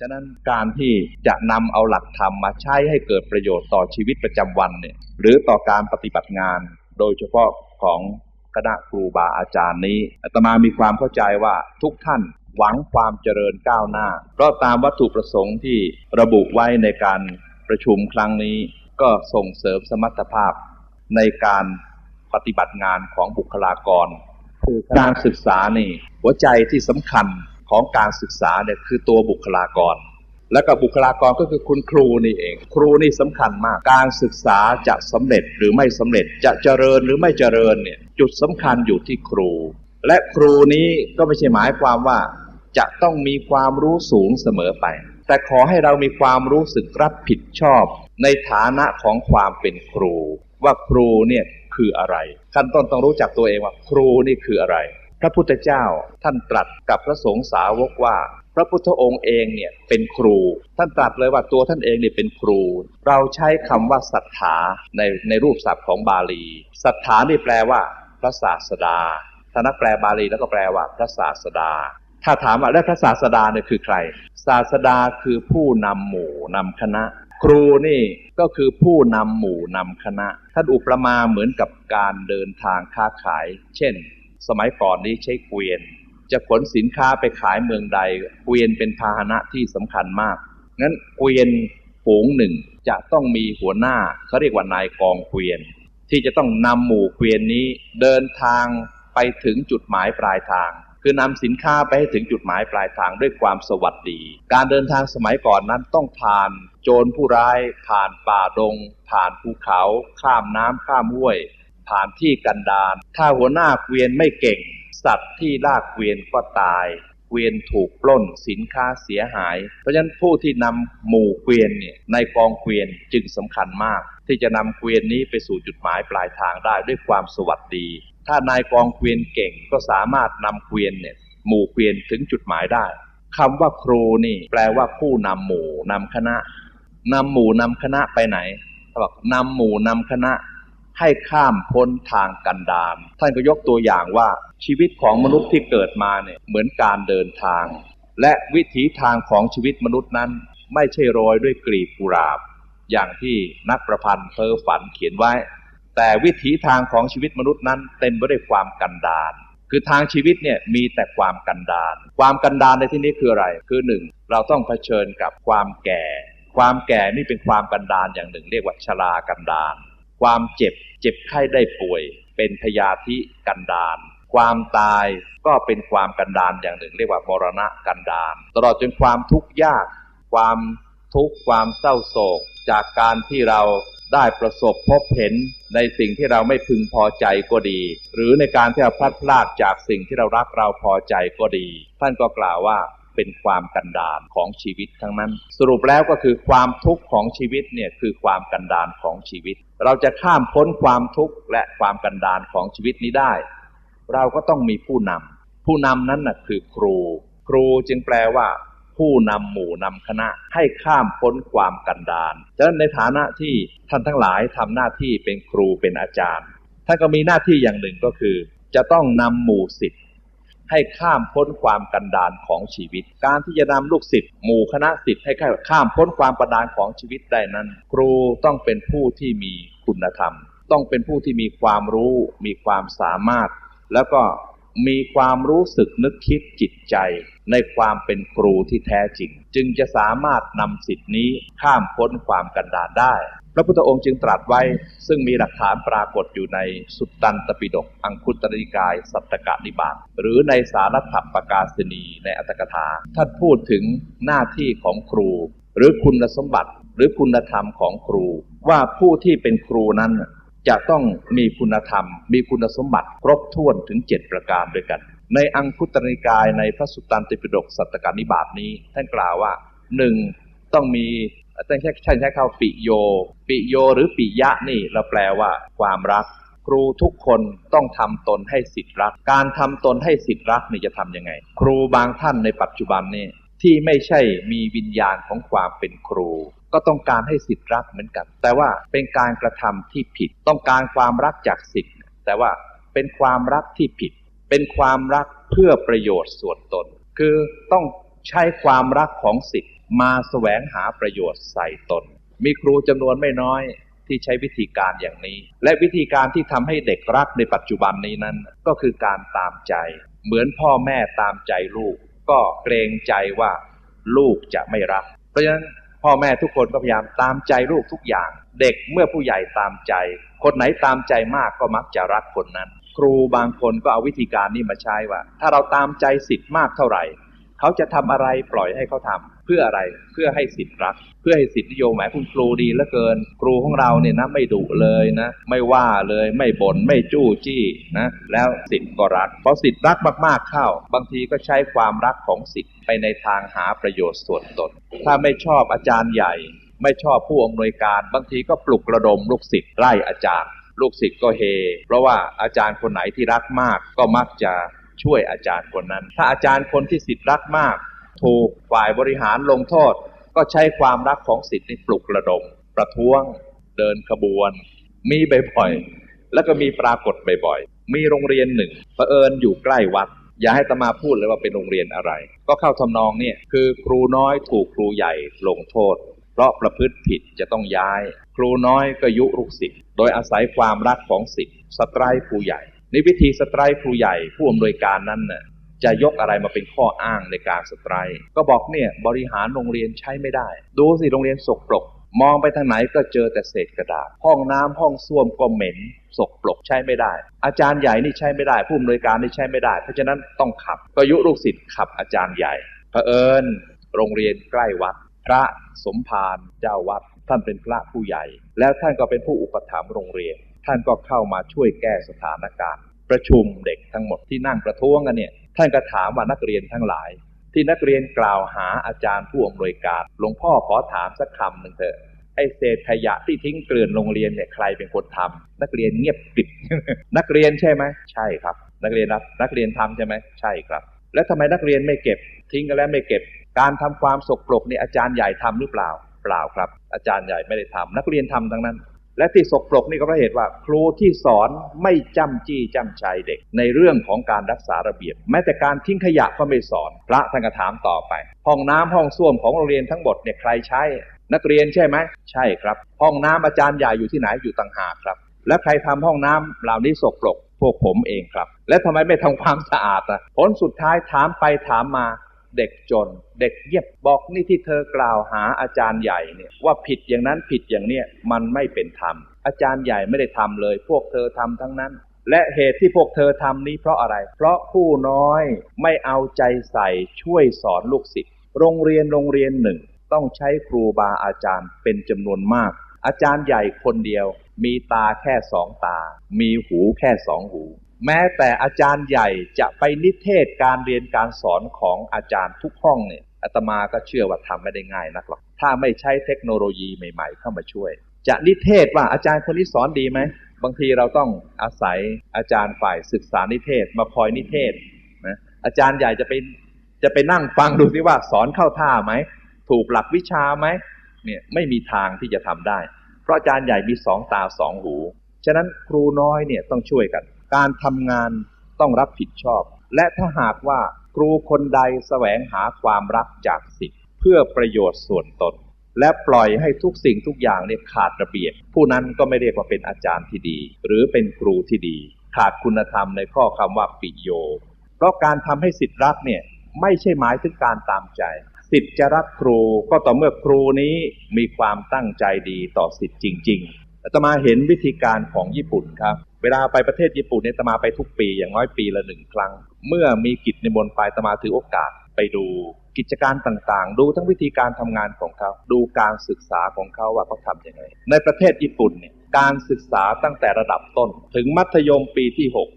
ฉะนั้นการที่จะนำเอาหลักธรรมมาใช้ให้เกิดประโยชน์ต่อชีวิตประจำวันเนี่ยหรือต่อการปฏิบัติงาน โดยเฉพาะของคณะครูบาอาจารย์นี้อาตมามีความเข้าใจว่าทุกท่านหวังความเจริญก้าวหน้า เพราะตามวัตถุประสงค์ที่ระบุไว้ในการประชุมครั้งนี้ ก็ส่งเสริมสมรรถภาพในการปฏิบัติงานของบุคลากร คือการศึกษานี่หัวใจที่สำคัญ ของการศึกษาเนี่ยคือตัวบุคลากร แล้วก็บุคลากรก็คือคุณครูนี่เอง ครูนี่สำคัญมาก การศึกษาจะสำเร็จหรือไม่สำเร็จจะเจริญหรือไม่เจริญเนี่ยจุดสำคัญอยู่ที่ครู และครูนี้ก็ไม่ใช่หมายความว่า จะต้องมีความรู้สูงเสมอไป แต่ขอให้เรามีความรู้สึกรับผิดชอบ ในฐานะของความเป็นครู ว่าครูเนี่ยคืออะไร ขั้นต้นต้องรู้จักตัวเองว่าครูนี่คืออะไร พระพุทธเจ้าท่านตรัสกับพระสงฆ์สาวกว่า พระพุทธองค์เองเนี่ยเป็นครู ท่านตรัสเลยว่าตัวท่านเองเนี่ยเป็นครู เราใช้คำว่าศรัทธาในในรูปศัพท์ของบาลีศรัทธานี่แปลว่า พระศาสดาถ้านักแปลบาลีแล้วก็แปลว่า พระศาสดา ถ้าถามว่าแล้วพระศาสดาเนี่ยคือใคร ศาสดาคือผู้นำหมู่นำคณะ ครูนี่ก็คือผู้นำหมู่นำคณะ ท่านอุปมาเหมือนกับการเดินทางค้าขาย เช่น สมัยก่อนนี้ใช้เกวียน จะขนสินค้าไปขายเมืองใด เกวียนเป็นพาหนะที่สำคัญมากงั้นเกวียนฝูงหนึ่งจะต้องมีหัวหน้าเขาเรียกว่านายกองเกวียน ที่จะต้องนำหมู่เกวียนนี้เดินทางไปถึงจุดหมายปลายทาง คือนำสินค้าไปให้ถึงจุดหมายปลายทางด้วยความสวัสดี การเดินทางสมัยก่อนนั้นต้องผ่าน โจรผู้ร้าย ผ่านป่าดง ผ่านภูเขา ข้ามน้ำข้ามห้วย ผ่านที่กันดารถ้าหัวหน้าเกวียนไม่เก่ง สัตว์ที่ลากเกวียนก็ตาย เกวียนถูกปล้นสินค้าเสียหาย เพราะฉะนั้นผู้ที่นำหมู่เกวียนเนี่ยในกองเกวียนจึงสำคัญมาก ที่จะนำเกวียนนี้ไปสู่จุดหมายปลายทางได้ด้วยความสวัสดี ถ้านายกองเกวียนเก่งก็สามารถนำเกวียนเนี่ยหมู่เกวียนถึงจุดหมายได้คำว่าครูนี่แปลว่าผู้นำหมู่นำคณะนำหมู่นำคณะไปไหนเขาบอกนำหมู่นำคณะ ให้ข้ามพ้นทางกันดารท่านก็ยกตัวอย่างว่าชีวิตของมนุษย์ที่เกิดมาเนี่ยเหมือนการเดินทาง และวิถีทางของชีวิตมนุษย์นั้น ไม่ใช่โรยด้วยกลีบกุหลาบ อย่างที่นักประพันธ์เพ้อฝันเขียนไว้ แต่วิถีทางของชีวิตมนุษย์นั้น เต็มไปด้วยความกันดารคือทางชีวิตเนี่ยมีแต่ความกันดารความกันดารในที่นี้คืออะไร คือหนึ่งเราต้องเผชิญกับความแก่ ความแก่นี่เป็นความกันดารอย่างหนึ่ง เรียกว่าชรากันดาร ความเจ็บ เจ็บไข้ได้ป่วย เป็นพยาธิกันดารความตายก็เป็นความกันดารอย่างหนึ่ง เรียกว่ามรณะกันดารตลอดจนความทุกข์ยาก ความทุกข์ความเศร้าโศก จากการที่เราได้ประสบพบเห็นในสิ่งที่เราไม่พึงพอใจก็ดี หรือในการที่เราพลัดพรากจากสิ่งที่เรารักเราพอใจก็ดี ท่านก็กล่าวว่า เป็นความกันดารของชีวิตทั้งนั้น สรุปแล้วก็คือความทุกข์ของชีวิตเนี่ยคือความกันดารของชีวิต เราจะข้ามพ้นความทุกข์และความกันดารของชีวิตนี้ได้ เราก็ต้องมีผู้นำผู้นำนั้นน่ะคือครู ครูจึงแปลว่าผู้นำหมู่นำคณะให้ข้ามพ้นความกันดารฉะนั้นในฐานะที่ท่านทั้งหลายทำหน้าที่เป็นครูเป็นอาจารย์ ท่านก็มีหน้าที่อย่างหนึ่งก็คือ จะต้องนำหมู่สิทธิ์ ให้ข้ามพ้นความกันดารของชีวิต การที่จะนำลูกศิษย์หมู่คณะศิษย์ให้ข้ามพ้นความกันดารของชีวิตได้นั้น ครูต้องเป็นผู้ที่มีคุณธรรม ต้องเป็นผู้ที่มีความรู้ มีความสามารถ แล้วก็มีความรู้สึกนึกคิดจิตใจ ในความเป็นครูที่แท้จริง จึงจะสามารถนำสิทธินี้ข้ามพ้นความกันดารได้ พระพุทธองค์จึงตรัสไว้ ซึ่งมีหลักฐานปรากฏอยู่ในสุตตันตปิฎกอังคุตรนิกาย สัตตกนิบาตหรือในสารถปกาสนีในอัตถกถา ท่านพูดถึงหน้าที่ของครู หรือคุณสมบัติหรือคุณธรรมของครู ว่าผู้ที่เป็นครูนั้นจะต้องมีคุณธรรม มีคุณสมบัติครบถ้วนถึง 7 ประการด้วยกัน ในอังคุตรนิกายในพระสุตตันติปิฎกสัตตกนิบาตนี้ ท่านกล่าวว่าหนึ่งต้องมี ต้องใช้ใช้ใช้คำปิโย ปิโยหรือปิยะนี่เราแปลว่า ความรัก ครูทุกคนต้องทำตนให้สิทธิ์รัก การทำตนให้สิทธิ์รักนี่จะทำยังไง ครูบางท่านในปัจจุบันนี่ที่ไม่ใช่มีวิญญาณของความเป็นครู ก็ต้องการให้สิทธิ์รักเหมือนกัน แต่ว่าเป็นการกระทำที่ผิด ต้องการความรักจากสิทธิ์แต่ว่าเป็นความรักที่ผิด เป็นความรักเพื่อประโยชน์ส่วนตน คือต้องใช้ความรักของสิทธิ มาแสวงหาประโยชน์ใส่ตน มีครูจำนวนไม่น้อยที่ใช้วิธีการอย่างนี้ และวิธีการที่ทำให้เด็กรักในปัจจุบันนี้นั้น ก็คือการตามใจ เหมือนพ่อแม่ตามใจลูก ก็เกรงใจว่าลูกจะไม่รัก เพราะฉะนั้นพ่อแม่ทุกคนก็พยายามตามใจลูกทุกอย่าง เด็กเมื่อผู้ใหญ่ตามใจ คนไหนตามใจมากก็มักจะรักคนนั้น ครูบางคนก็เอาวิธีการนี้มาใช้ว่า ถ้าเราตามใจสิทธิ์มากเท่าไหร่ เขาจะทำอะไรปล่อยให้เขาทำ เพื่ออะไรเพื่อให้สิทธิ์รัก เพื่อให้สิทธินิยมแหมคุณครูดีเหลือเกิน ครูของเราเนี่ยนะไม่ดุเลยนะ ไม่ว่าเลยไม่บน่นไม่จู้จี้นะแล้วสิทธิ์ก็รักพอสิทธิ์รักมากๆเข้า บางทีก็ใช้ความรักของสิทธิ์ไปในทางหาประโยชน์ส่วนตนถ้าไม่ชอบอาจารย์ใหญ่ ไม่ชอบผู้อำนวยการ บางทีก็ปลุกระดมลูกศิษย์ไล่อาจารย์ ลูกศิษย์ก็เฮ เพราะว่าอาจารย์คนไหนที่รักมากก็มักจะช่วยอาจารย์คนนั้น ถ้าอาจารย์คนที่สิทธิ์รักมาก ถูกฝ่ายบริหารลงโทษ ก็ใช้ความรักของสิทธิ์นี้ปลุกระดม ประท้วง เดินขบวน มีบ่อยๆแล้วก็มีปรากฏบ่อยๆมีโรงเรียนหนึ่งเผอิญอยู่ใกล้วัด อย่าให้ตมาพูดเลยว่าเป็นโรงเรียนอะไร ก็เข้าทำนองเนี่ยคือครูน้อยถูกครูใหญ่ลงโทษ เพราะประพฤติผิดจะต้องย้าย ครูน้อยก็ยุลูกศิษย์โดยอาศัยความรักของศิษย์สไตร์ครูใหญ่ในวิธีสไตร์ครูใหญ่ผู้อำนวยการนั้นน่ะ จะยกอะไรมาเป็นข้ออ้างในการสไตร์ก็บอกเนี่ยบริหารโรงเรียนใช้ไม่ได้ ดูสิโรงเรียนสกปรก มองไปทางไหนก็เจอแต่เศษกระดาษ ห้องน้ำห้องส้วมก็เหม็นสกปรกใช้ไม่ได้ อาจารย์ใหญ่นี่ใช้ไม่ได้ ผู้อำนวยการนี่ใช้ไม่ได้ เพราะฉะนั้นต้องขับก็ยุลูกศิษย์ขับอาจารย์ใหญ่เผอิญโรงเรียนใกล้วัด พระสมภารเจ้าวัด ท่านเป็นพระผู้ใหญ่ แล้วท่านก็เป็นผู้อุปถัมภ์โรงเรียน ท่านก็เข้ามาช่วยแก้สถานการณ์ ประชุมเด็กทั้งหมดที่นั่งประท้วงกันเนี่ย ท่านก็ถามว่านักเรียนทั้งหลาย ที่นักเรียนกล่าวหาอาจารย์ผู้อำนวยการหลวงพ่อขอถามสักคำหนึ่งเถอะไอเศษขยะที่ทิ้งเกลื่อนโรงเรียนเนี่ยใครเป็นคนทำนักเรียนเงียบกริบนักเรียนใช่ไหมใช่ครับ นักเรียนรับนักเรียนทำใช่ไหมใช่ครับ แล้วทำไมนักเรียนไม่เก็บ ทิ้งกันแล้วไม่เก็บ การทำความสกปรกเนี่ยอาจารย์ใหญ่ทำหรือเปล่าเปล่าครับ อาจารย์ใหญ่ไม่ได้ทำนักเรียนทำทั้งนั้น และที่สกปรกนี่ก็เพราะเหตุว่า ครูที่สอนไม่จำจี้จำชัยเด็ก ในเรื่องของการรักษาระเบียบ แม้แต่การทิ้งขยะก็ไม่สอน พระท่านก็ถามต่อไป ห้องน้ำห้องส้วมของโรงเรียนทั้งหมดเนี่ยใครใช้ นักเรียนใช่ไหมใช่ครับ ห้องน้ำอาจารย์ใหญ่อยู่ที่ไหนอยู่ต่างหากครับ และใครทำห้องน้ำเหล่านี้สกปรกพวกผมเองครับ และทำไมไม่ทำความสะอาดอะผลสุดท้ายถามไปถามมา เด็กจน เด็กเยียบบอกนี่ที่เธอกล่าวหาอาจารย์ใหญ่เนี่ยว่าผิดอย่างนั้นผิดอย่างเนี้ยมันไม่เป็นธรรม อาจารย์ใหญ่ไม่ได้ทำเลย พวกเธอทำทั้งนั้น และเหตุที่พวกเธอทำนี้เพราะอะไร เพราะผู้น้อยไม่เอาใจใส่ช่วยสอนลูกศิษย์โรงเรียนโรงเรียนหนึ่ง ต้องใช้ครูบาอาจารย์เป็นจำนวนมาก อาจารย์ใหญ่คนเดียว มีตาแค่สองตา มีหูแค่สองหู แม้แต่อาจารย์ใหญ่จะไปนิเทศการเรียนการสอนของอาจารย์ทุกห้องเนี่ยอาตมาก็เชื่อว่าทำไม่ได้ง่ายนักหรอกถ้าไม่ใช้เทคโนโลยีใหม่ ๆ เข้ามาช่วย จะนิเทศว่าอาจารย์คนนี้สอนดีไหมบางทีเราต้องอาศัยอาจารย์ฝ่ายศึกษานิเทศมาคอยนิเทศนะอาจารย์ใหญ่จะไปจะไปนั่งฟังดูสิว่าสอนเข้าท่าไหมถูกหลักวิชาไหมเนี่ยไม่มีทางที่จะทำได้ เพราะอาจารย์ใหญ่มีสองตาสองหู ฉะนั้นครูน้อยเนี่ยต้องช่วยกัน การทำงานต้องรับผิดชอบ และถ้าหากว่าครูคนใดแสวงหาความรักจากสิทธิ์เพื่อประโยชน์ส่วนตน และปล่อยให้ทุกสิ่งทุกอย่างเนี่ยขาดระเบียบ ผู้นั้นก็ไม่เรียกว่าเป็นอาจารย์ที่ดี หรือเป็นครูที่ดี ขาดคุณธรรมในข้อคำว่าปิโย เพราะการทำให้สิทธิ์รักเนี่ยไม่ใช่หมายถึงการตามใจสิทธิ์จะรักครูก็ต่อเมื่อครูนี้มีความตั้งใจดีต่อสิทธิ์จริง อาตมาเห็นวิธีการของญี่ปุ่นครับ เวลาไปประเทศญี่ปุ่นเนี่ยอาตมาไปทุกปีอย่างน้อยปีละหนึ่งครั้ง เมื่อมีกิจในมนต์ไปอาตมาถือโอกาสไปดูกิจการต่างๆ ดูทั้งวิธีการทำงานของเขา ดูการศึกษาของเขาว่าเขาทำยังไง ในประเทศญี่ปุ่นเนี่ยการศึกษาตั้งแต่ระดับต้น ถึงมัธยมปีที่หก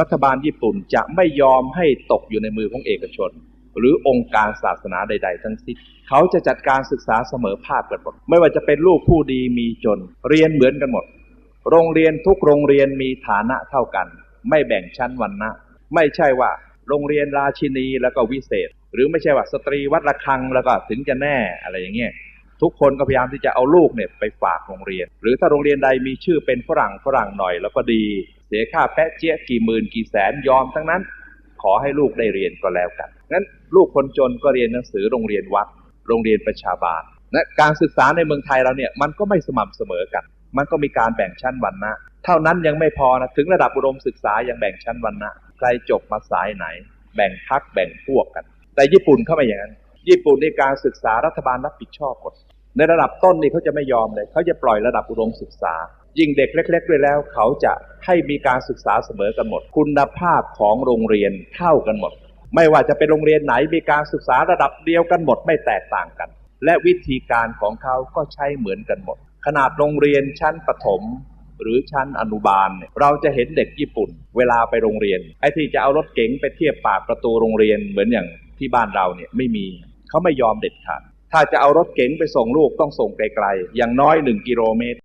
รัฐบาลญี่ปุ่นจะไม่ยอมให้ตกอยู่ในมือของเอกชน หรือองค์การศาสนาใด ๆ ทั้งสิ้นเขาจะจัดการศึกษาเสมอภาคกันหมดไม่ว่าจะเป็นลูกผู้ดีมีจน เรียนเหมือนกันหมด โรงเรียนทุกโรงเรียนมีฐานะเท่ากัน ไม่แบ่งชั้นวรรณะ ไม่ใช่ว่า โรงเรียนราชินีแล้วก็วิเศษ หรือไม่ใช่ว่าสตรีวัดระฆังแล้วก็ถึงจะแน่อะไรอย่างเงี้ยทุกคนก็พยายามที่จะเอาลูกเนี่ยไปฝากโรงเรียน หรือถ้าโรงเรียนใดมีชื่อเป็นฝรั่งฝรั่งหน่อย แล้วก็ดี เสียค่าแปะเจี๊ยกี่หมื่นกี่แสนยอมทั้งนั้น ขอให้ลูกได้เรียนก็แล้วกัน งั้นลูกคนจนก็เรียนหนังสือโรงเรียนวัด โรงเรียนประชาบาลและการศึกษาในเมืองไทยเราเนี่ยมันก็ไม่สม่ำเสมอกัน มันก็มีการแบ่งชั้นวรรณะเท่านั้นยังไม่พอนะถึงระดับอุดมศึกษายังแบ่งชั้นวรรณะใครจบมาสายไหน แบ่งพักแบ่งพวกกัน แต่ญี่ปุ่นเข้าม่อย่างนั้น ญี่ปุ่นในการศึกษารัฐบาลรับผิดชอบหมดในระดับต้นนี่เขาจะไม่ยอมเลยเขาจะปล่อยระดับอุดมศึกษา ยิ่งเด็กเล็ก ๆ ด้วยแล้ว เขาจะให้มีการศึกษาเสมอกันหมด คุณภาพของโรงเรียนเท่ากันหมด ไม่ว่าจะเป็นโรงเรียนไหนมีการศึกษาระดับเดียวกันหมดไม่แตกต่างกัน และวิธีการของเขาก็ใช้เหมือนกันหมด ขนาดโรงเรียนชั้นประถมหรือชั้นอนุบาลเนี่ยเราจะเห็นเด็กญี่ปุ่น เวลาไปโรงเรียน ไอ้ที่จะเอารถเก๋งไปเทียบปากประตูโรงเรียนเหมือนอย่างที่บ้านเราเนี่ยไม่มีเขาไม่ยอมเด็ดขาดถ้าจะเอารถเก๋งไปส่งลูกต้องส่งไกลๆอย่างน้อยหนึ่งกิโลเมตร